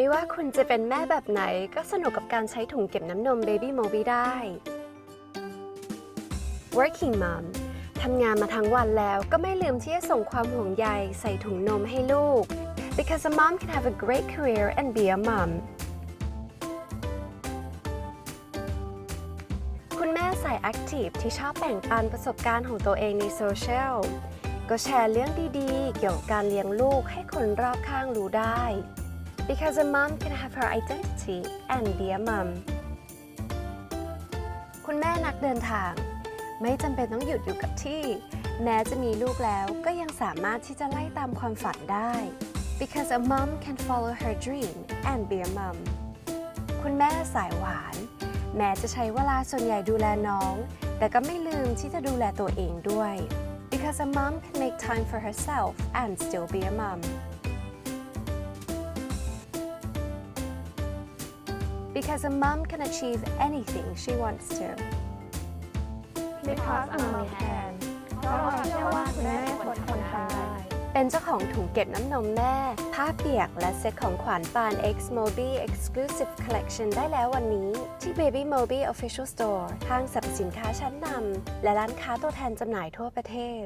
ไม่ว่าคุณจะเป็นแม่แบบไหนก็สนุกกับการใช้ถุงเก็บน้ำนม Baby Mobi ได้ Working Mom ทำงานมาทั้งวันแล้วก็ไม่ลืมที่จะส่งความห่วงใยใส่ถุงนมให้ลูก because a mom can have a great career and be a mom คุณแม่สาย Active ที่ชอบแบ่งปันประสบการณ์ของตัวเองในโซเชียลก็แชร์เรื่องดีๆ เกี่ยวกับการเลี้ยงลูกให้คนรอบข้างรู้ได้ because a mom can have her identity and be a mom คุณแม่นักเดินทาง ไม่จำเป็นต้องหยุดอยู่กับที่ แม้จะมีลูกแล้วก็ยังสามารถที่จะไล่ตามความฝันได้ because a mom can follow her dream and be a mom คุณแม่สายหวาน แม้จะใช้เวลาส่วนใหญ่ดูแลน้อง แต่ก็ไม่ลืมที่จะดูแลตัวเองด้วย because a mom can make time for herself and still be a mom because a mom can achieve anything she wants to because a mom can เพราะเราเชื่อว่าคุณแม่ควรทำได้เป็นเจ้าของถุงเก็บน้ำนมแม่ ผ้าเปียกและเซ็ตของขวัญปาน X Mobi Exclusive Collection ได้แล้ววันนี้ ที่ Baby Mobi Official Store ห้างสรรพสินค้าชั้นนำและร้านค้าตัวแทนจำหน่ายทั่วประเทศ